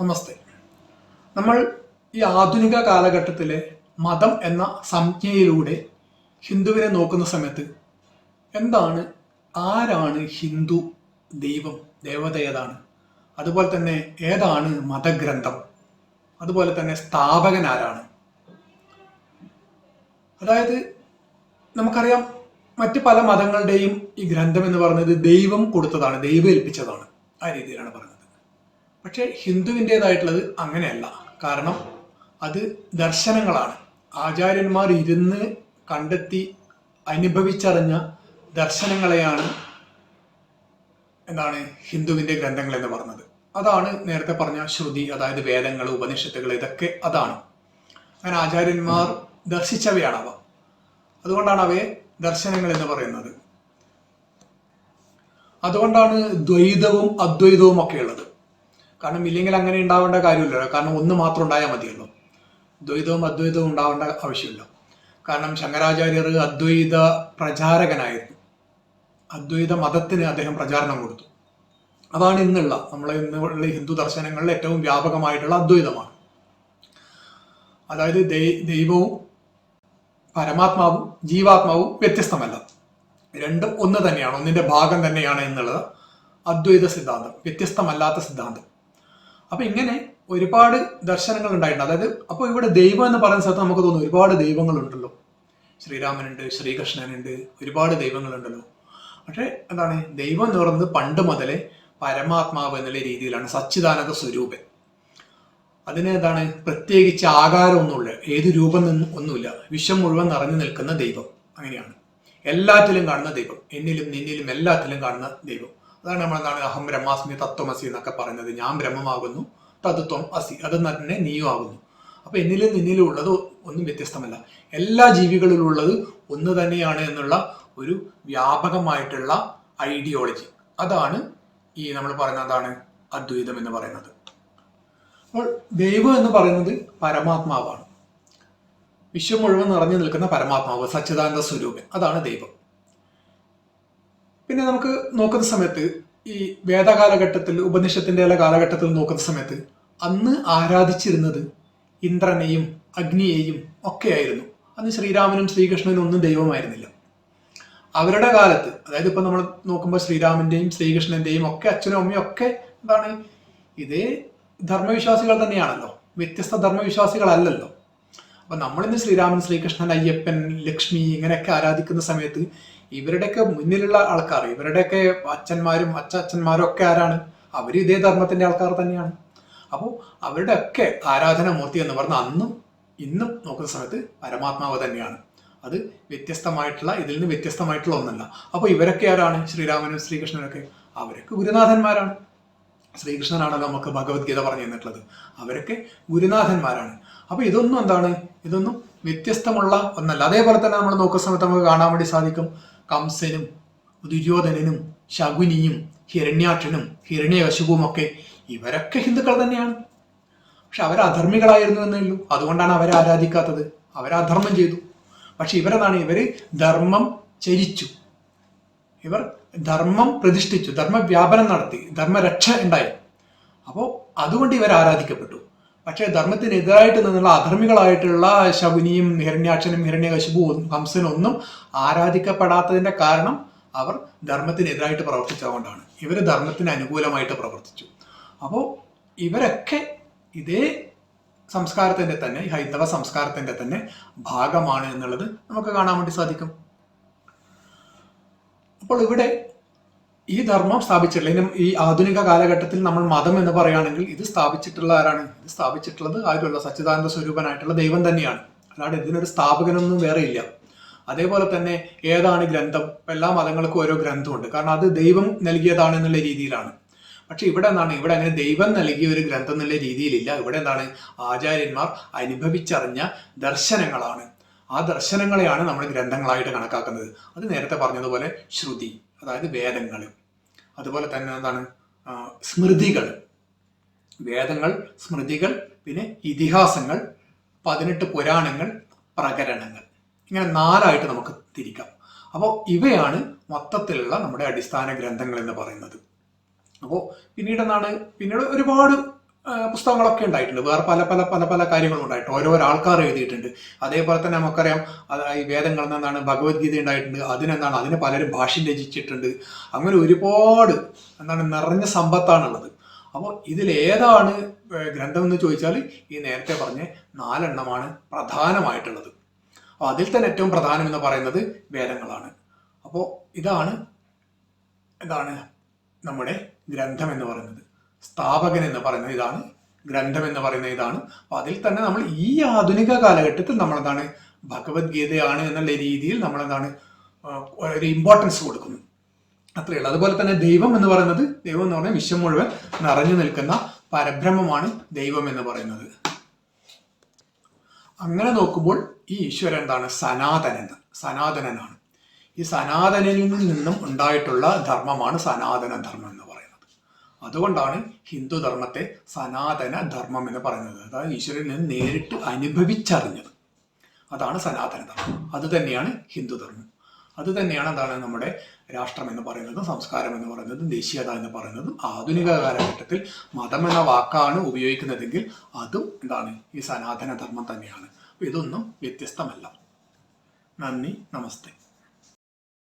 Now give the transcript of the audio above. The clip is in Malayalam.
നമസ്തേ. നമ്മൾ ഈ ആധുനിക കാലഘട്ടത്തിലെ മതം എന്ന സംജ്ഞയിലൂടെ ഹിന്ദുവിനെ നോക്കുന്ന സമയത്ത് എന്താണ് ആരാണ് ഹിന്ദു ദൈവം ദേവത ഏതാണ്? അതുപോലെ തന്നെ ഏതാണ് മതഗ്രന്ഥം? അതുപോലെ തന്നെ സ്ഥാപകൻ ആരാണ്? അതായത് നമുക്കറിയാം മറ്റ് പല മതങ്ങളുടെയും ഈ ഗ്രന്ഥം എന്ന് പറയുന്നത് ദൈവം കൊടുത്തതാണ് ദൈവം ഏൽപ്പിച്ചതാണ് ആ രീതിയിലാണ് പറയുന്നത്. പക്ഷേ ഹിന്ദുവിന്റെതായിട്ടുള്ളത് അങ്ങനെയല്ല. കാരണം അത് ദർശനങ്ങളാണ്. ആചാര്യന്മാർ ഇരുന്ന് കണ്ടെത്തി അനുഭവിച്ചറിഞ്ഞ ദർശനങ്ങളെയാണ് എന്താണ് ഹിന്ദുവിന്റെ ഗ്രന്ഥങ്ങൾ എന്ന് പറഞ്ഞത്. അതാണ് നേരത്തെ പറഞ്ഞ ശ്രുതി അതായത് വേദങ്ങൾ ഉപനിഷത്തുകൾ ഇതൊക്കെ അതാണ്. അങ്ങനെ ആചാര്യന്മാർ ദർശിച്ചവയാണ് അവ അതുകൊണ്ടാണ് അവയെ ദർശനങ്ങൾ എന്ന് പറയുന്നത്. അതുകൊണ്ടാണ് ദ്വൈതവും അദ്വൈതവും ഒക്കെ ഉള്ളത് കാരണം ഇല്ലെങ്കിൽ അങ്ങനെ ഉണ്ടാവേണ്ട കാര്യമില്ലല്ലോ. കാരണം ഒന്ന് മാത്രം ഉണ്ടായാൽ മതിയല്ലോ. ദ്വൈതവും അദ്വൈതവും ഉണ്ടാവേണ്ട ആവശ്യമില്ല. കാരണം ശങ്കരാചാര്യർ അദ്വൈത പ്രചാരകനായിരുന്നു. അദ്വൈത മതത്തിന് അദ്ദേഹം പ്രചാരണം കൊടുത്തു. അതാണ് ഇന്നുള്ള നമ്മളെ ഇന്നുള്ള ഹിന്ദു ദർശനങ്ങളിൽ ഏറ്റവും വ്യാപകമായിട്ടുള്ള അദ്വൈതമാണ്. അതായത് ദൈവവും പരമാത്മാവും ജീവാത്മാവും വ്യത്യസ്തമല്ല. രണ്ടും ഒന്ന് തന്നെയാണ്. ഒന്നിന്റെ ഭാഗം തന്നെയാണ് എന്നുള്ളത് അദ്വൈത സിദ്ധാന്തം. വ്യത്യസ്തമല്ലാത്ത സിദ്ധാന്തം. അപ്പൊ ഇങ്ങനെ ഒരുപാട് ദർശനങ്ങൾ ഉണ്ടായിട്ടുണ്ട്. അതായത് അപ്പോൾ ഇവിടെ ദൈവം എന്ന് പറയുന്ന സ്ഥലത്ത് നമുക്ക് തോന്നും ഒരുപാട് ദൈവങ്ങളുണ്ടല്ലോ. ശ്രീരാമനുണ്ട് ശ്രീകൃഷ്ണനുണ്ട് ഒരുപാട് ദൈവങ്ങളുണ്ടല്ലോ. പക്ഷേ എന്താണ്? ദൈവം എന്ന് പറയുന്നത് പണ്ട് മുതലേ പരമാത്മാവ് എന്നുള്ള രീതിയിലാണ് സച്ചിദാനന്ദ സ്വരൂപൻ. അതിന് എന്താണ്? പ്രത്യേകിച്ച് ആകാരമൊന്നുമില്ല. ഏത് രൂപം നിന്നും ഒന്നുമില്ല. വിശ്വം മുഴുവൻ നിറഞ്ഞു നിൽക്കുന്ന ദൈവം അങ്ങനെയാണ്. എല്ലാത്തിലും കാണുന്ന ദൈവം. എന്നിലും നിന്നിലും എല്ലാത്തിലും കാണുന്ന ദൈവം. അതാണ് നമ്മൾ എന്താണ് അഹം ബ്രഹ്മാസ്മി തത്വമസി എന്നൊക്കെ പറയുന്നത്. ഞാൻ ബ്രഹ്മമാകുന്നു തത്വം അസി അത് തന്നെ നീയും ആകുന്നു. അപ്പൊ എന്നിലും നിന്നിലും ഉള്ളത് ഒന്നും വ്യത്യസ്തമല്ല. എല്ലാ ജീവികളിലും ഉള്ളത് ഒന്ന് തന്നെയാണ് എന്നുള്ള ഒരു വ്യാപകമായിട്ടുള്ള ഐഡിയോളജി അതാണ് ഈ നമ്മൾ പറയുന്ന എന്താണ് അദ്വൈതം എന്ന് പറയുന്നത്. അപ്പോൾ ദൈവം എന്ന് പറയുന്നത് പരമാത്മാവാണ്. വിശ്വം മുഴുവൻ നിറഞ്ഞു നിൽക്കുന്ന പരമാത്മാവ് സച്ചിദാനന്ദ സ്വരൂപൻ. അതാണ് ദൈവം. പിന്നെ നമുക്ക് നോക്കുന്ന സമയത്ത് ഈ വേദകാലഘട്ടത്തിൽ ഉപനിഷത്തിന്റെ എല്ലാ കാലഘട്ടത്തിൽ നോക്കുന്ന സമയത്ത് അന്ന് ആരാധിച്ചിരുന്നത് ഇന്ദ്രനെയും അഗ്നിയെയും ഒക്കെയായിരുന്നു. അന്ന് ശ്രീരാമനും ശ്രീകൃഷ്ണനും ഒന്നും ദൈവമായിരുന്നില്ല. അവരുടെ കാലത്ത് അതായത് ഇപ്പൊ നമ്മൾ നോക്കുമ്പോൾ ശ്രീരാമന്റെയും ശ്രീകൃഷ്ണന്റെയും ഒക്കെ അച്ഛനും അമ്മയും ഒക്കെ എന്താണ്? ഇതേ ധർമ്മവിശ്വാസികൾ തന്നെയാണല്ലോ. വ്യത്യസ്ത ധർമ്മവിശ്വാസികളല്ലല്ലോ. അപ്പൊ നമ്മളിന്ന് ശ്രീരാമൻ ശ്രീകൃഷ്ണൻ അയ്യപ്പൻ ലക്ഷ്മി ഇങ്ങനെയൊക്കെ ആരാധിക്കുന്ന സമയത്ത് ഇവരുടെയൊക്കെ മുന്നിലുള്ള ആൾക്കാർ ഇവരുടെയൊക്കെ അച്ഛന്മാരും അച്ഛ അച്ഛന്മാരും ഒക്കെ ആരാണ്? അവർ ഇതേ ധർമ്മത്തിന്റെ ആൾക്കാർ തന്നെയാണ്. അപ്പോൾ അവരുടെ ഒക്കെ ആരാധനാമൂർത്തി എന്ന് പറഞ്ഞാൽ അന്നും ഇന്നും നോക്കുന്ന സമയത്ത് പരമാത്മാവ് തന്നെയാണ്. അത് വ്യത്യസ്തമായിട്ടുള്ള ഇതിൽ നിന്ന് വ്യത്യസ്തമായിട്ടുള്ള ഒന്നല്ല. അപ്പോൾ ഇവരൊക്കെ ആരാണ്? ശ്രീരാമനും ശ്രീകൃഷ്ണനൊക്കെ. അവരൊക്കെ ഗുരുനാഥന്മാരാണ്. ശ്രീകൃഷ്ണനാണല്ലോ നമുക്ക് ഭഗവത്ഗീത പറഞ്ഞു തന്നിട്ടുള്ളത്. അവരൊക്കെ ഗുരുനാഥന്മാരാണ്. അപ്പൊ ഇതൊന്നും എന്താണ്? ഇതൊന്നും വ്യത്യസ്തമുള്ള ഒന്നല്ല. അതേപോലെ തന്നെ നമ്മൾ നോക്കുന്ന സമയത്ത് നമുക്ക് കാണാൻ വേണ്ടി സാധിക്കും. കംസനും ദുര്യോധനനും ശകുനിയും ഹിരണ്യാക്ഷനും ഹിരണ്യകശുവും ഒക്കെ ഇവരൊക്കെ ഹിന്ദുക്കൾ തന്നെയാണ്. പക്ഷെ അവർ അധർമ്മികളായിരുന്നു എന്നേ ഉള്ളൂ അതുകൊണ്ടാണ് അവരെ ആരാധിക്കാത്തത്. അവരധർമ്മം ചെയ്തു. പക്ഷെ ഇവരെന്താണ്? ഇവർ ധർമ്മം ചരിച്ചു. ഇവർ ധർമ്മം പ്രതിഷ്ഠിച്ചു. ധർമ്മവ്യാപനം നടത്തി. ധർമ്മരക്ഷ ഉണ്ടായി. അപ്പോൾ അതുകൊണ്ട് ഇവർ ആരാധിക്കപ്പെട്ടു. പക്ഷേ ധർമ്മത്തിനെതിരായിട്ട് നിന്നുള്ള അധർമ്മികളായിട്ടുള്ള ശകുനിയും ഹിരണ്യാക്ഷനും ഹിരണ്യകശിപുവും കംസനൊന്നും ഒന്നും ആരാധിക്കപ്പെടാത്തതിന്റെ കാരണം അവർ ധർമ്മത്തിനെതിരായിട്ട് പ്രവർത്തിച്ചതുകൊണ്ടാണ്. ഇവർ ധർമ്മത്തിന് അനുകൂലമായിട്ട് പ്രവർത്തിച്ചു. അപ്പോൾ ഇവരൊക്കെ ഇതേ സംസ്കാരത്തിന്റെ തന്നെ ഹൈന്ദവ സംസ്കാരത്തിന്റെ തന്നെ ഭാഗമാണ് എന്നുള്ളത് നമുക്ക് കാണാൻ വേണ്ടി സാധിക്കും. അപ്പോൾ ഇവിടെ ഈ ധർമ്മം സ്ഥാപിച്ചിട്ടുള്ള ഈ ആധുനിക കാലഘട്ടത്തിൽ നമ്മൾ മതം എന്ന് പറയുകയാണെങ്കിൽ ഇത് സ്ഥാപിച്ചിട്ടുള്ള ആരാണ്? ഇത് സ്ഥാപിച്ചിട്ടുള്ളത് ആരുമല്ല? സച്ചിദാനന്ദ സ്വരൂപനായിട്ടുള്ള ദൈവം തന്നെയാണ്. അല്ലാണ്ട് ഇതിനൊരു സ്ഥാപകനൊന്നും വേറെ ഇല്ല. അതേപോലെ തന്നെ ഏതാണ് ഗ്രന്ഥം? എല്ലാ മതങ്ങൾക്കും ഓരോ ഗ്രന്ഥമുണ്ട്. കാരണം അത് ദൈവം നൽകിയതാണ് എന്നുള്ള രീതിയിലാണ്. പക്ഷെ ഇവിടെ എന്താണ്? ഇവിടെ അങ്ങനെ ദൈവം നൽകിയ ഒരു ഗ്രന്ഥം എന്നുള്ള രീതിയിലില്ല. ഇവിടെ എന്താണ്? ആചാര്യന്മാർ അനുഭവിച്ചറിഞ്ഞ ദർശനങ്ങളാണ്. ആ ദർശനങ്ങളെയാണ് നമ്മൾ ഗ്രന്ഥങ്ങളായിട്ട് കണക്കാക്കുന്നത്. അത് നേരത്തെ പറഞ്ഞതുപോലെ ശ്രുതി. അതായത് വേദങ്ങൾ. അതുപോലെ തന്നെ എന്താണ്? സ്മൃതികൾ. വേദങ്ങൾ സ്മൃതികൾ പിന്നെ ഇതിഹാസങ്ങൾ പതിനെട്ട് പുരാണങ്ങൾ പ്രകരണങ്ങൾ. ഇങ്ങനെ നാലായിട്ട് നമുക്ക് തിരിക്കാം. അപ്പോൾ ഇവയാണ് മൊത്തത്തിലുള്ള നമ്മുടെ അടിസ്ഥാന ഗ്രന്ഥങ്ങൾ എന്ന് പറയുന്നത്. അപ്പോൾ പിന്നീട് എന്താണ് പിന്നീട് ഒരുപാട് പുസ്തകങ്ങളൊക്കെ ഉണ്ടായിട്ടുണ്ട്. വേറെ പല പല പല പല കാര്യങ്ങളും ഉണ്ടായിട്ടുണ്ട്. ഓരോരോ ആൾക്കാർ എഴുതിയിട്ടുണ്ട്. അതേപോലെ തന്നെ നമുക്കറിയാം ഈ വേദങ്ങളിൽ നിന്നാണ് ഭഗവത്ഗീത ഉണ്ടായിട്ടുണ്ട്. അതിനെന്താണ്? അതിന് പലരും ഭാഷ്യം രചിച്ചിട്ടുണ്ട്. അങ്ങനെ ഒരുപാട് എന്താണ് നിറഞ്ഞ സമ്പത്താണുള്ളത്. അപ്പോൾ ഇതിലേതാണ് ഗ്രന്ഥം എന്ന് ചോദിച്ചാൽ ഈ നേരത്തെ പറഞ്ഞ നാലെണ്ണമാണ് പ്രധാനമായിട്ടുള്ളത്. അപ്പോൾ അതിൽ തന്നെ ഏറ്റവും പ്രധാനം എന്ന് പറയുന്നത് വേദങ്ങളാണ്. അപ്പോൾ ഇതാണ് എന്താണ് നമ്മുടെ ഗ്രന്ഥം എന്ന് പറയുന്നത്. സ്ഥാപകൻ എന്ന് പറയുന്നത് ഇതാണ് ഗ്രന്ഥം എന്ന് പറയുന്നത് ഇതാണ്. അപ്പോൾ അതിൽ തന്നെ നമ്മൾ ഈ ആധുനിക കാലഘട്ടത്തിൽ നമ്മളെന്താണ് ഭഗവത്ഗീതയാണ് എന്നുള്ള രീതിയിൽ നമ്മളെന്താണ് ഒരു ഇമ്പോർട്ടൻസ് കൊടുക്കുന്നു. അത്രയേ ഉള്ളൂ. അതുപോലെ തന്നെ ദൈവം എന്ന് പറയുന്നത് ദൈവം എന്ന് പറഞ്ഞാൽ വിശ്വം മുഴുവൻ നിറഞ്ഞു നിൽക്കുന്ന പരബ്രഹ്മമാണ് ദൈവം എന്ന് പറയുന്നത്. അങ്ങനെ നോക്കുമ്പോൾ ഈ ഈശ്വരൻ എന്താണ് സനാതനൻ സനാതനനാണ്. ഈ സനാതനനിൽ നിന്നും ഉണ്ടായിട്ടുള്ള ധർമ്മമാണ് സനാതന ധർമ്മം അതുകൊണ്ടാണ് ഹിന്ദു ധർമ്മത്തെ സനാതന ധർമ്മം എന്ന് പറയുന്നത്. അതായത് ഈശ്വരനെ നേരിട്ട് അനുഭവിച്ചറിഞ്ഞത്. അതാണ് സനാതന ധർമ്മം. അത് തന്നെയാണ് ഹിന്ദു ധർമ്മം. അത് തന്നെയാണ് എന്താണ് നമ്മുടെ രാഷ്ട്രം എന്ന് പറയുന്നതും സംസ്കാരം എന്ന് പറയുന്നതും ദേശീയത എന്ന് പറയുന്നതും ആധുനിക കാലഘട്ടത്തിൽ മതം എന്ന വാക്കാണ് ഉപയോഗിക്കുന്നതെങ്കിൽ അതും എന്താണ് ഈ സനാതന ധർമ്മം തന്നെയാണ്. ഇതൊന്നും വ്യത്യസ്തമല്ല. നന്ദി നമസ്തേ.